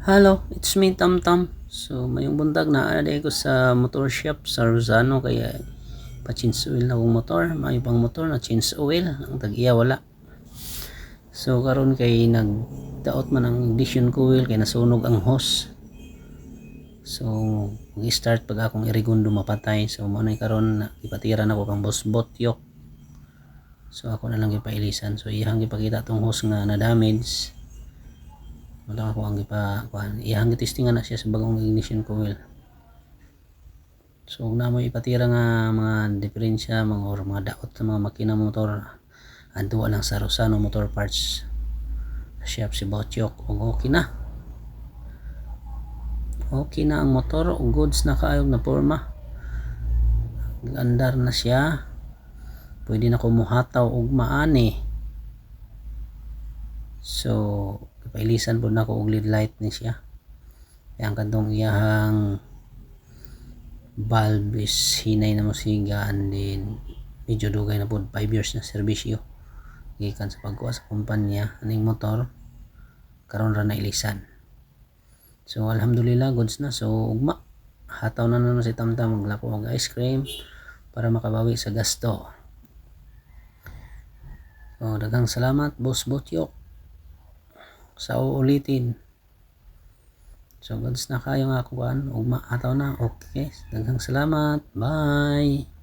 Hello, it's me Tam Tam. So, mayong bundag na ana ko sa motor shop sa Rosano kaya pa-change oil na akong motor, may pang motor na change oil, ang tag-iya wala. So karon kay nagdaot man ang ignition coil kay nasunog ang hose. So mag-start pag akong irigundo mapatay. So mo na karon na ipatira na ko kang boss botyok. So ako na lang gipailisan. So iyang gipakita tong hose nga na damage wala ako ang gipa kuan iyang gitestingan na siya sa bagong ignition coil so na mo ipatira nga mga diferensya mga or mga daot sa mga makina motor. Adto lang sa Rosano Motor Parts. Shop si Botyok ug okay na. Okay na ang motor. Goods na kaayog na forma. Andar na siya. Pwede na ko muhataw og maani so pailisan po na ko og lead light ni siya. Kaya ang kantong iyahang valve is hinay na mo siga and then medyo dugay na po 5 years na serbisyo. Gikan sa pagkuha sa kumpanya aning motor karon ra na ilisan. So alhamdulillah goods na. So ugma hataw na naman si Tamtam maglako og ice cream para makabawi sa gasto. So daghang salamat boss Botyok sa uulitin. So, goods na kayo nga kuhan. Ugma ataw na. Okay. Daghang salamat. Bye.